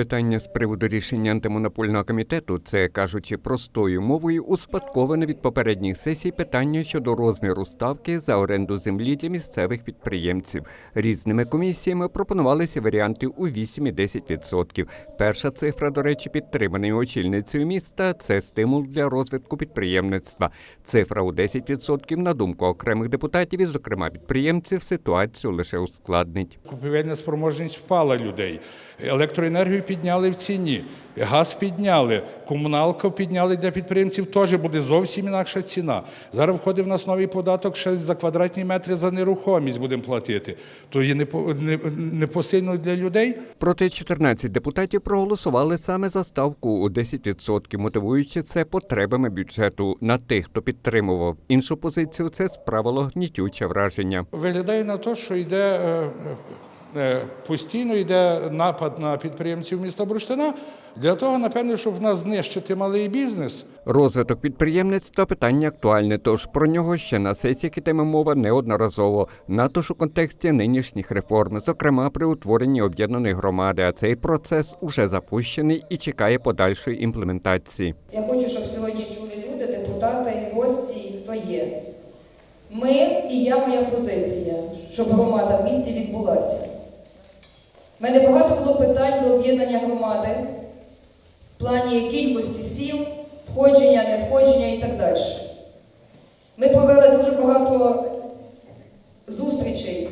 Питання з приводу рішення антимонопольного комітету це кажучи простою мовою, успадковане від попередніх сесій питання щодо розміру ставки за оренду землі для місцевих підприємців. Різними комісіями пропонувалися варіанти у 8 і 10%. Перша цифра, до речі, підтримана очільницею міста. Це стимул для розвитку підприємництва. Цифра у 10% на думку окремих депутатів, і, зокрема підприємців, ситуацію лише ускладнить. Купівельна спроможність впала людей. Електроенергію підняли в ціні, газ підняли, комуналку підняли для підприємців. Теж буде зовсім інакша ціна. Зараз входить в нас новий податок ще за квадратні метри за нерухомість будемо платити. То є непо- не- непосильно для людей. Проте 14 депутатів проголосували саме за ставку у 10%, мотивуючи це потребами бюджету. На тих, хто підтримував іншу позицію, це справило гнітюче враження. Виглядає на те, що йде е, постійно йде напад на підприємців міста Бурштина для того, напевне, щоб в нас знищити малий бізнес. Розвиток підприємництва питання актуальне, тож про нього ще на сесії йтиме мова неодноразово, надто ж у контексті нинішніх реформ, зокрема при утворенні об'єднаної громади. А цей процес уже запущений і чекає подальшої імплементації. Я хочу, щоб сьогодні чули люди, депутати, гості, і хто є. Ми і я моя позиція, щоб громада в місті відбулася. У мене багато було питань до об'єднання громади в плані кількості сіл, входження, не входження і так далі. Ми провели дуже багато зустрічей.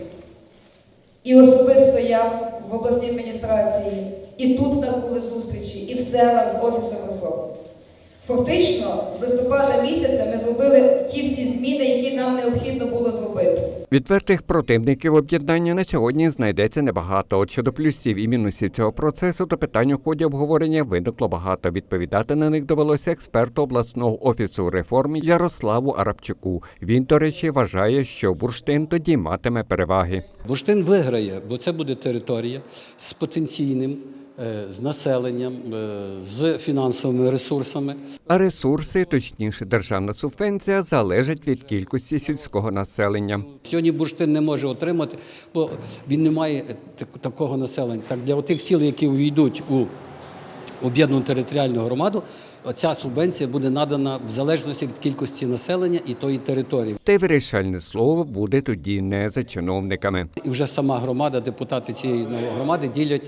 І особисто я в обласній адміністрації, і тут в нас були зустрічі, і в селах з офісом реформ. Фактично, з листопада місяця ми зробили ті всі зміни, нам необхідно було зробити. Відвертих противників об'єднання на сьогодні знайдеться небагато. От щодо плюсів і мінусів цього процесу, то питань у ході обговорення виникло багато. Відповідати на них довелося експерту обласного офісу реформ Ярославу Арабчуку. Він, до речі, вважає, що бурштин тоді матиме переваги. Бурштин виграє, бо це буде територія з потенційним, з населенням, е, з фінансовими ресурсами. А ресурси, точніше, державна субвенція, залежать від кількості сільського населення. Сьогодні бурштин не може отримати, бо він не має такого населення. Так для тих сіл, які увійдуть у об'єднану територіальну громаду, ця субвенція буде надана в залежності від кількості населення і тої території. Й вирішальне слово буде тоді не за чиновниками. І вже сама громада, депутати цієї громади ділять,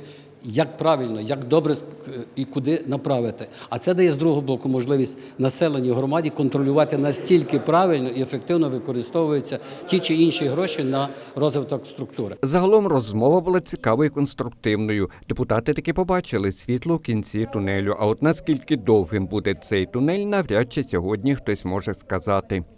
як правильно, як добре і куди направити. А це дає з другого боку можливість населенню громаді контролювати настільки правильно і ефективно використовуються ті чи інші гроші на розвиток структури. Загалом розмова була цікавою і конструктивною. Депутати таки побачили світло в кінці тунелю. А от наскільки довгим буде цей тунель, навряд чи сьогодні хтось може сказати.